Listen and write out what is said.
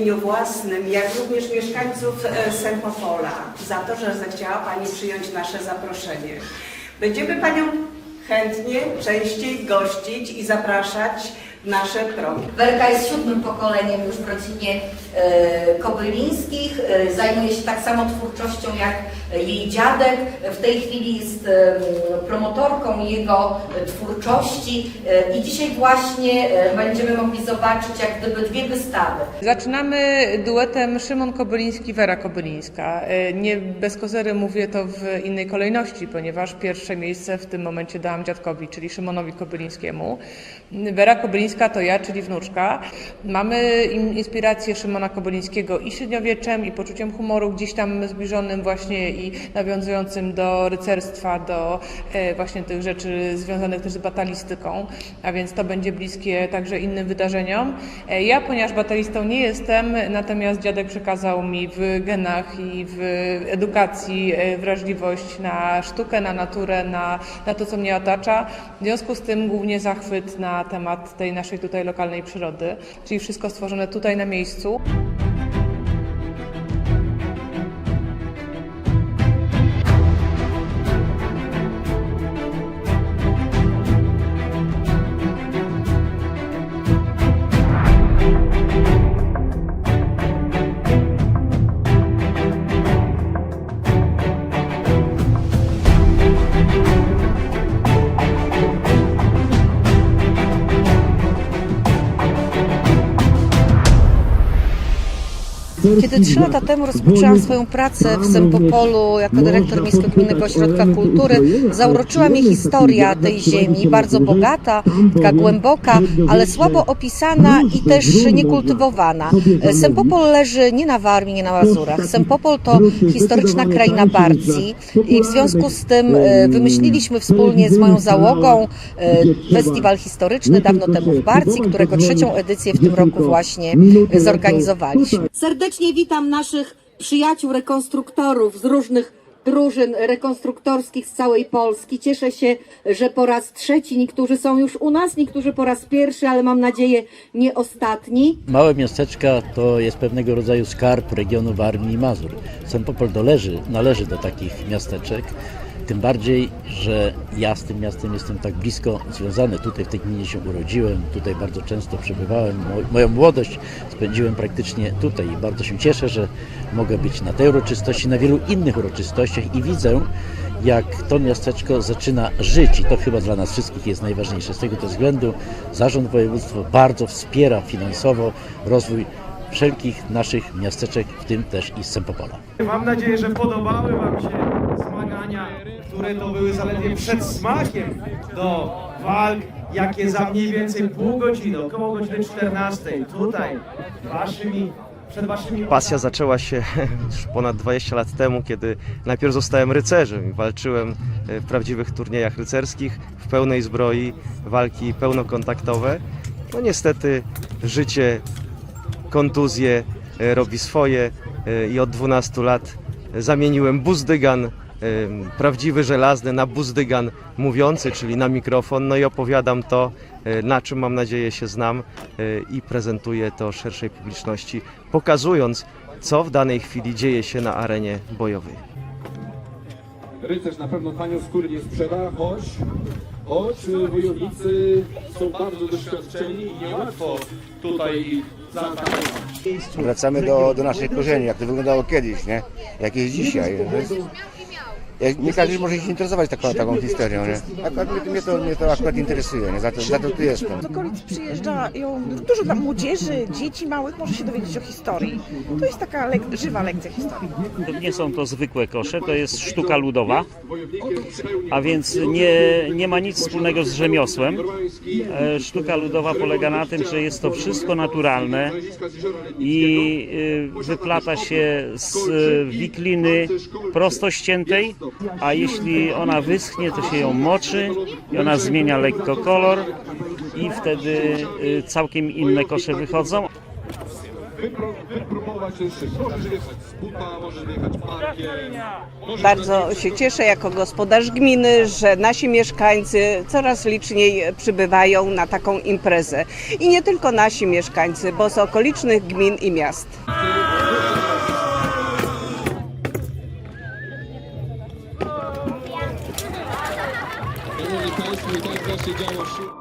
imieniu własnym, jak również mieszkańców e, Sempopola za to, że zechciała Pani przyjąć nasze zaproszenie. Będziemy Panią chętnie częściej gościć i zapraszać w nasze progi. Werka jest siódmym pokoleniem już w rodzinie Kobylińskich. E, zajmuje się tak samo twórczością jak jej dziadek. W tej chwili jest e, promotorką jego e, twórczości e, i dzisiaj właśnie e, będziemy mogli zobaczyć jak gdyby dwie wystawy. Zaczynamy duetem Szymon Kobyliński, Wera Kobylińska. E, Nie bez kozery mówię to w innej kolejności, ponieważ pierwsze miejsce w tym momencie dałam dziadkowi, czyli Szymonowi Kobylińskiemu. Wera Kobylińska to ja, czyli wnuczka. Mamy inspirację Szymona Kobylińskiego i średniowieczem, i poczuciem humoru gdzieś tam zbliżonym właśnie i nawiązującym do rycerstwa, do e, właśnie tych rzeczy związanych też z batalistyką, a więc to będzie bliskie także innym wydarzeniom. E, Ja, ponieważ batalistą nie jestem, natomiast dziadek przekazał mi w genach i w edukacji e, wrażliwość na sztukę, na naturę, na, na to, co mnie otacza. W związku z tym głównie zachwyt na temat tej naszej tutaj lokalnej przyrody, czyli wszystko stworzone tutaj na miejscu. Kiedy trzy lata temu rozpoczęłam swoją pracę w Sempopolu jako dyrektor Miejskiego Gminnego Ośrodka Kultury, zauroczyła mnie historia tej ziemi, bardzo bogata, taka głęboka, ale słabo opisana i też niekultywowana. Sempopol leży nie na Warmii, nie na Mazurach. Sempopol to historyczna kraina Barcji i w związku z tym e, wymyśliliśmy wspólnie z moją załogą e, festiwal historyczny dawno temu w Barcji, którego trzecią edycję w tym roku właśnie e, zorganizowaliśmy. Serdecznie witam naszych przyjaciół rekonstruktorów z różnych drużyn rekonstruktorskich z całej Polski. Cieszę się, że po raz trzeci niektórzy są już u nas, niektórzy po raz pierwszy, ale mam nadzieję nie ostatni. Małe miasteczka to jest pewnego rodzaju skarb regionu Warmii i Mazur. Doleży, należy do takich miasteczek, tym bardziej, że ja z tym miastem jestem tak blisko związany. Tutaj w tej gminie się urodziłem, tutaj bardzo często przebywałem. Mo- Moją młodość spędziłem praktycznie tutaj i bardzo się cieszę, że mogę być na tej uroczystości, na wielu innych uroczystościach i widzę, jak to miasteczko zaczyna żyć i to chyba dla nas wszystkich jest najważniejsze. Z tego też względu Zarząd Województwa bardzo wspiera finansowo rozwój wszelkich naszych miasteczek, w tym też i Sempopola. Mam nadzieję, że podobały Wam się zmagania, które to były zaledwie przedsmakiem do walk, jakie za mniej więcej pół godziny, około godziny 14, tutaj, waszymi, przed Waszymi Pasja zaczęła się już ponad 20 lat temu, kiedy najpierw zostałem rycerzem i walczyłem e, w prawdziwych turniejach rycerskich, w pełnej zbroi, walki pełnokontaktowe. No niestety życie, kontuzje e, robi swoje e, i od 12 lat zamieniłem buzdygan prawdziwy żelazny na buzdygan mówiący, czyli na mikrofon, no i opowiadam to, e, na czym mam nadzieję się znam e, i prezentuję to szerszej publiczności, pokazując, co w danej chwili dzieje się na arenie bojowej. Rycerz na pewno tanio skóry nie sprzeda, choć, choć y, wojownicy są bardzo doświadczeni i niełatwo tutaj zaatakować. Wracamy do, do naszych korzeni, jak to wyglądało kiedyś, nie? Jak jest dzisiaj. To jest, jak, nie każdy może się interesować taką, taką historią, nie? Akurat mnie, mnie, to, mnie to akurat interesuje, nie? Za to, za to tu jestem. Z okolic przyjeżdżają dużo dla młodzieży, dzieci małych może się dowiedzieć o historii. To jest taka lek- żywa lekcja historii. Nie są to zwykłe kosze, to jest sztuka ludowa, a więc nie, nie ma nic wspólnego z rzemiosłem. E, Sztuka ludowa polega na tym, że jest to wszystko naturalne i y, wyplata się z y, wikliny prosto ściętej, a jeśli ona wyschnie, to się ją moczy i ona zmienia lekko kolor i wtedy y, całkiem inne kosze wychodzą. Bardzo się cieszę jako gospodarz gminy, że nasi mieszkańcy coraz liczniej przybywają na taką imprezę. I nie tylko nasi mieszkańcy, bo z okolicznych gmin i miast. Szanowni Państwo, i tak właśnie działa wśród